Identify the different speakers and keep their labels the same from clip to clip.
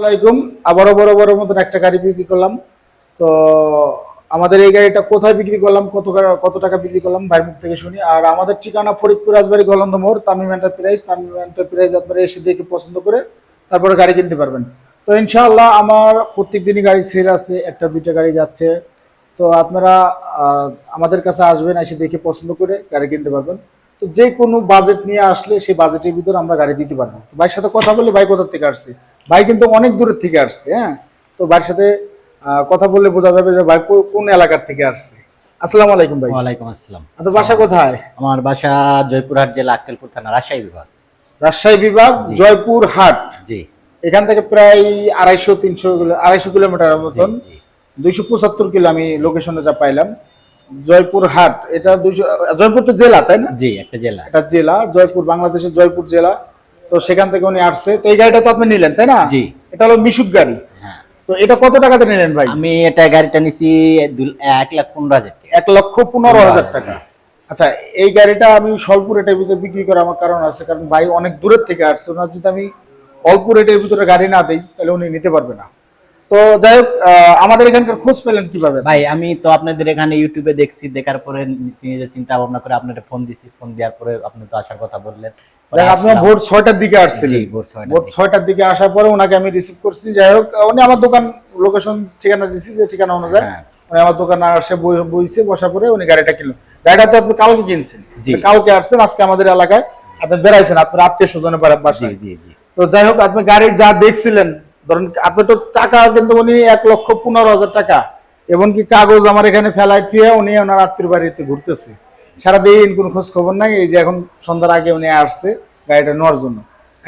Speaker 1: আসসালামাইকুম আবারও বড় বড় মতন একটা গাড়ি বিক্রি করলাম। তো আমাদের এই গাড়িটা কোথায় বিক্রি করলাম, কত কত টাকা বিক্রি করলাম, ভাইয়ের মুখ থেকে শুনি। আর আমাদের ঠিকানা ফরিদপুর রাজবাড়ি গলন্দ মোড়, তামিম এন্টারপ্রাইজ তামিম এন্টারপ্রাইজ আপনারা এসে দেখে পছন্দ করে তারপরে গাড়ি কিনতে পারবেন। তো ইনশাআল্লাহ আমার প্রত্যেক দিনই গাড়ি সেল আছে, একটা, দুইটা গাড়ি যাচ্ছে। তো আপনারা আমাদের কাছে আসবেন, এসে দেখে পছন্দ করে গাড়ি কিনতে পারবেন। তো যে কোনো বাজেট নিয়ে আসলে সেই বাজেটের ভিতর আমরা গাড়ি দিতে পারব। ভাইয়ের সাথে কথা বলে ভাই কোথা থেকে আসছে? ভাই কিন্তু অনেক দূরের থেকে আসছে হ্যাঁ? তো ভাইয়ের সাথে কথা বললে বোঝা যাবে যে ভাই কোন এলাকার থেকে আসছে। আসসালামু আলাইকুম ভাই।
Speaker 2: ওয়ালাইকুম আসসালাম।
Speaker 1: আপনার বাসা কোথায়?
Speaker 2: আমার বাসা জয়পুরহাট জেলা আক্কেলপুর থানা রাজশাহী বিভাগ।
Speaker 1: রাজশাহী বিভাগ। জয়পুর হাট
Speaker 2: জি।
Speaker 1: এখান থেকে প্রায় আড়াইশো তিনশো আড়াইশো কিলোমিটার মতন দুইশো পঁচাত্তর কিলো আমি লোকেশনে যা পাইলাম। জয়পুর হাট এটা দুইশো জয়পুর তো জেলা তাই না?
Speaker 2: জি একটা জেলা।
Speaker 1: এটা জেলা জয়পুর বাংলাদেশের জয়পুর জেলা। তো সেখান থেকে উনি আসছে। তো এই গাড়িটা তো আপনি নিলেন তাই না?
Speaker 2: জি।
Speaker 1: এটা হলো মিশুক গাড়ি।
Speaker 2: হ্যাঁ।
Speaker 1: তো এটা কত টাকাতে নিলেন ভাই?
Speaker 2: আমি এটা গাড়িটা নিছি এক লাখ পনেরো হাজার টাকা।
Speaker 1: এক লক্ষ পনেরো হাজার টাকা। আচ্ছা এই গাড়িটা আমি স্বল্প রেটের ভিতরে বিক্রি করার আমার কারণ আছে কারণ ভাই অনেক দূরের থেকে আসছে। ওনার যদি আমি অল্প রেটের ভিতরে গাড়ি না দিই তাহলে উনি নিতে পারবে না। তো যাই হোক আমাদের এখানকার খোঁজ পেলেন কীভাবে?
Speaker 2: ভাই আমি তো আপনাদের এখানে ইউটিউবে দেখছি দেখার পরে নিজের চিন্তা ভাবনা করে আপনাদের ফোন দিছি। ফোন দেওয়ার পরে আপনি তো আসার কথা বললেন।
Speaker 1: আপনি ভোর ছয়টার দিকে আসছিলেন।
Speaker 2: ভোর ছয়টার দিকে।
Speaker 1: আসার পরে ওনাকে আমি রিসিভ করছি। যাই হোক উনি আমার দোকান লোকেশন ঠিকানা দিছি যে ঠিকানা অনুযায়ী
Speaker 2: হ্যাঁ।
Speaker 1: উনি আমার দোকানে আসে বইছে বসার পরে উনি গাড়িটা কিনলো। গাড়িটা তো আপনি কালকে কিনছেন। কালকে আসছেন আজকে আমাদের এলাকায় আপনি বেড়াইছেন আপনার আত্মীয় স্বজনের বাসায়। তো যাই হোক আপনি গাড়ি যা দেখছিলেন ধরেন আপনি তো টাকা কিন্তু উনি এক লক্ষ পনেরো হাজার টাকা। এমনকি কাগজ আমার এখানে ফেলায় থুয়ে উনি ওনার আত্মীয় বাড়িতে ঘুরতেছে। সারাদিন কোনো খোঁজ খবর নাই, এই যে এখন সন্ধ্যার আগে উনি আসছে গাড়িটা নেওয়ার জন্য।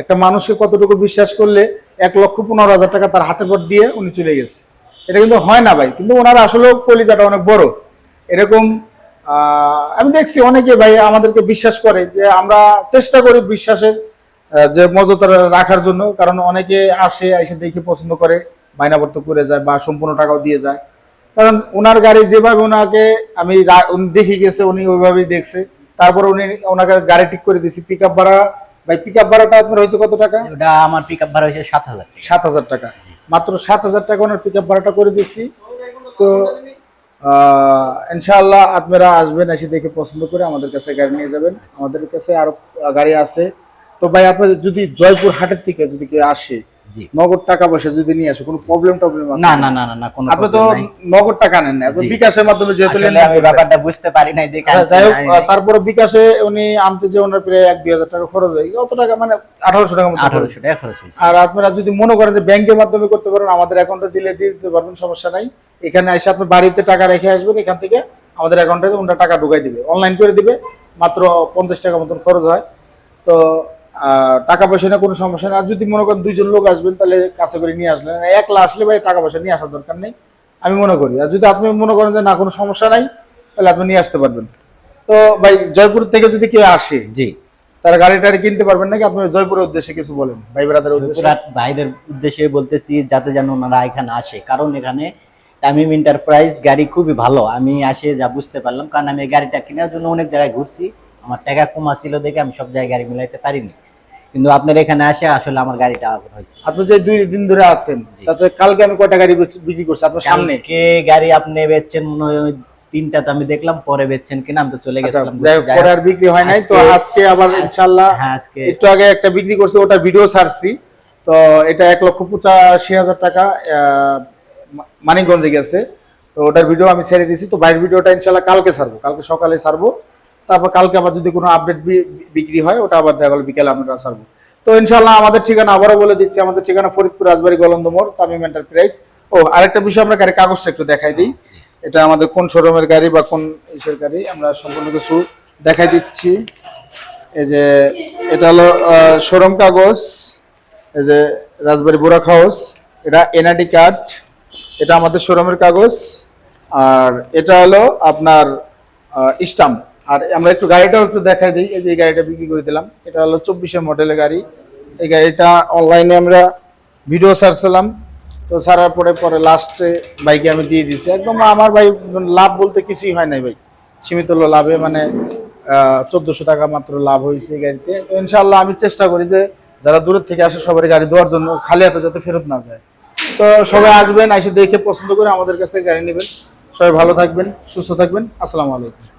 Speaker 1: একটা মানুষকে কতটুকু বিশ্বাস করলে এক লক্ষ পনেরো হাজার টাকা তার হাতে পর দিয়ে উনি চলে গেছে। এটা কিন্তু হয় না ভাই, কিন্তু ওনার আসলে কলিজাটা অনেক বড়। এরকম আমি দেখছি অনেকে ভাই আমাদেরকে বিশ্বাস করে যে আমরা চেষ্টা করি বিশ্বাসের যে মর্যাদা রাখার জন্য, কারণ অনেকে আসে, এসে দেখে পছন্দ করে বায়নাবর্ত করে যায় বা সম্পূর্ণ টাকাও দিয়ে যায়। কারণ ওনার গাড়ি যেভাবে ওনাকে আমি দেখে গেছে উনি ওইভাবেই দেখছে। তারপর উনি ওনাকে গাড়ি ঠিক করে দিয়েছি পিক আপ ভাড়া। ভাই পিক আপ ভাড়াটা আপনার হয়েছে কত টাকা?
Speaker 2: ওটা আমার পিক আপ ভাড়া হয়েছে সাত হাজার
Speaker 1: সাত হাজার টাকা। মাত্র সাত হাজার টাকা ওনার পিক আপ ভাড়াটা করে দিয়েছি। তো ইনশাআল্লাহ আপনারা আসবেন এসে দেখে পছন্দ করে আমাদের কাছে গাড়ি নিয়ে যাবেন। আমাদের কাছে আরও গাড়ি আছে। তো ভাই আপনার যদি জয়পুর হাটের থেকে যদি কেউ আসে নগদ টাকা পয়সা যদি নিয়ে আসে কোনো প্রবলেম টবলেম আছে?
Speaker 2: না না না না কোনো
Speaker 1: আপনি তো নগদ টাকা নেন না বিকাশের মাধ্যমে যেহেতু
Speaker 2: আমি ব্যাপারটা বুঝতে পারি নাই দেখে
Speaker 1: আচ্ছা, যাই হোক তারপরে বিকাশে উনি আনতে যে ওনার প্রায় এক দুই হাজার টাকা খরচ হয় অত টাকা মানে আঠারোশো টাকা মতো।
Speaker 2: আঠারোশো টাকা খরচ হয়েছে।
Speaker 1: আর আপনারা যদি মনে করেন যে ব্যাংকের মাধ্যমে করতে পারেন আমাদের অ্যাকাউন্টে দিলে দিয়ে দিতে পারবেন সমস্যা নাই। এখানে এসে আপনি বাড়িতে টাকা রেখে আসবেন এখান থেকে আমাদের অ্যাকাউন্টে ওনারা টাকা ঢুকাই দিবে। অনলাইন করে দিবে মাত্র পঞ্চাশ টাকা মতন খরচ হয়। তো টাকা পয়সা নিয়ে কোনো সমস্যা নেই। আর যদি মনে করেন দুইজন লোক আসবেন তাহলে কাছে করে নিয়ে আসলেন। একলা আসলে ভাই টাকা পয়সা নিয়ে আসার দরকার নেই আমি মনে করি। আর যদি আপনি মনে করেন যে না কোনো সমস্যা নাই তাহলে আপনি নিয়ে আসতে পারবেন। তো ভাই জয়পুর থেকে যদি কেউ আসে
Speaker 2: জি।
Speaker 1: তারা গাড়ি টাড়ি কিনতে পারবেন নাকি? আপনি জয়পুরের উদ্দেশ্যে কিছু বলেন ভাই ব্রাদারের উদ্দেশ্যে।
Speaker 2: ভাইদের উদ্দেশ্যে বলতেছি যাতে যেন ওনারা এখানে আসে। কারণ এখানে তামিম এন্টারপ্রাইজ গাড়ি খুবই ভালো। আমি আসে যা বুঝতে পারলাম কারণ আমি এই গাড়িটা কেনার জন্য অনেক জায়গায় ঘুরছি। আমার টাকা কমা ছিল দেখে আমি সব জায়গায় গাড়ি মিলাইতে পারিনি। কিন্তু আপনার এখানে আসে আসলে আমার গাড়িটা আগুন হয়েছে।
Speaker 1: আপনি যে দুই দিন ধরে আছেন তাতে কালকে আমি কয়টা গাড়ি বিক্রি করছি? আপনার সামনে?
Speaker 2: সামনে গাড়ি আপনি বেচছেন মনে হয় তিনটা তো আমি দেখলাম পরে বেচছেন কিনা আমি তো চলে
Speaker 1: আচ্ছা,
Speaker 2: গেছিলাম।
Speaker 1: পরে আর বিক্রি হয় নাই তো
Speaker 2: আজকে-
Speaker 1: আবার ইনশাল্লাহ
Speaker 2: হ্যাঁ আজকে
Speaker 1: একটু আগে একটা বিক্রি করছি ওটা ভিডিও ছাড়ছি। তো এটা এক লক্ষ পঁচাশি হাজার টাকা আহ, মানিকগঞ্জে গেছে। তো ওটার ভিডিও আমি ছেড়ে দিয়েছি তো বাইরের ভিডিওটা ইনশাল্লাহ কালকে ছাড়বো কালকে সকালে ছাড়বো। তারপর কালকে আবার যদি কোনো আপডেট বিক্রি হয়, ওটা আবার দেখা গেলো বিকেলে আমরা ছাড়বো। তো ইনশাল্লাহ আমাদের ঠিকানা আবারও বলে দিচ্ছি, আমাদের ঠিকানা ফরিদপুর রাজবাড়ি গলন্দ মোড়, তামিম এন্টারপ্রাইজ ও, আরেকটা বিষয় আমরা গাড়ির কাগজটা একটু দেখাই দিই। এটা আমাদের কোন শোরুমের গাড়ি বা কোন ইসের গাড়ি, আমরা সম্পূর্ণ কিছু দেখাই দিচ্ছি। এই যে, এটা হলো শোরুম কাগজ, এই যে রাজবাড়ি বোরাক হাউস, এটা এনআইডি কার্ড এটা আমাদের শোরুমের কাগজ। আর এটা হলো আপনার স্টাম্প আর আমরা একটু গাড়িটাও একটু দেখাই দিই। এই যে গাড়িটা বিক্রি করে দিলাম, এটা হলো চব্বিশের মডেলের গাড়ি। এই গাড়িটা অনলাইনে আমরা ভিডিও ছাড়ছিলাম তো ছাড়ার পরে পরে লাস্টে বাইকে আমি দিয়ে দিছি। একদম আমার ভাই লাভ বলতে কিছুই হয় নাই ভাই। সীমিত হলো লাভে মানে চোদ্দোশো টাকা মাত্র লাভ হয়েছে এই গাড়িতে। তো ইনশাল্লাহ আমি চেষ্টা করি যে যারা দূরের থেকে আসে সবার গাড়ি দেওয়ার জন্য, খালি হাতে যাতে ফেরত না যায়। তো সবাই আসবেন, এসে দেখে পছন্দ করে আমাদের কাছ থেকে গাড়ি নেবেন। সবাই ভালো থাকবেন, সুস্থ থাকবেন। আসসালামু আলাইকুম।